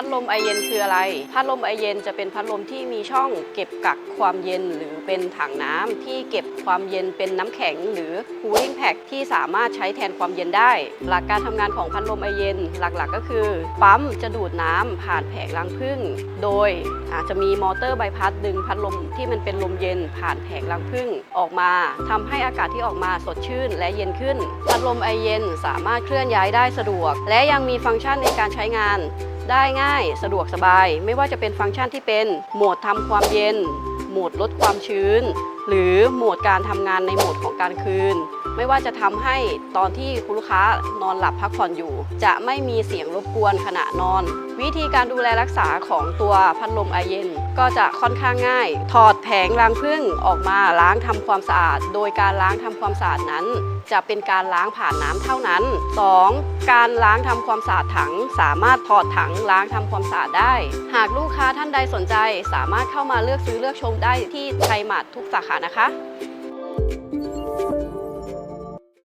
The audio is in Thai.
พัดลมไอเย็นคืออะไร พัดลมไอเย็นจะเป็นพัดลมที่มีช่องเก็บกักความเย็น หรือเป็นถังน้ำที่เก็บความเย็นเป็นน้ำแข็ง หรือ cooling pack ที่สามารถใช้แทนความเย็นได้ หลักการทำงานของพัดลมไอเย็นหลักๆ ก็คือ ปั๊มจะดูดน้ำผ่านแผงรังผึ้งโดยอาจจะมีมอเตอร์ใบพัดดึงพัดลมที่มันเป็นลมเย็นผ่านแผงรังผึ้งออกมาทำให้อากาศที่ออกมาสดชื่นและเย็นขึ้น พัดลมไอเย็นสามารถเคลื่อนย้ายได้สะดวก และยังมีฟังก์ชันในการใช้งาน ได้ง่าย สะดวกสบาย ไม่ว่าจะเป็นฟังก์ชันที่เป็นโหมดทำความเย็น โหมดลดความชื้น หรือโหมดการทำงานในโหมดของการคืน ไม่ว่าจะทำให้ตอนที่คุณลูกค้านอนหลับพักผ่อนอยู่ จะไม่มีเสียงรบกวนขณะนอน วิธีการดูแลรักษาของตัวพัดลมไอเย็น ก็จะค่อนข้างง่าย ถอดแผงรังผึ้งออกมาล้างทำความสะอาด โดยการล้างทำความสะอาดนั้น จะเป็นการล้างผ่านน้ำเท่านั้น 2. การล้างทำความสะอาดถัง สามารถถอดถังล้างทำความสะอาดได้ หากลูกค้าท่านใดสนใจ สามารถเข้ามาเลือกซื้อเลือกชมได้ที่ไทยมาร์ททุกสาขานะคะ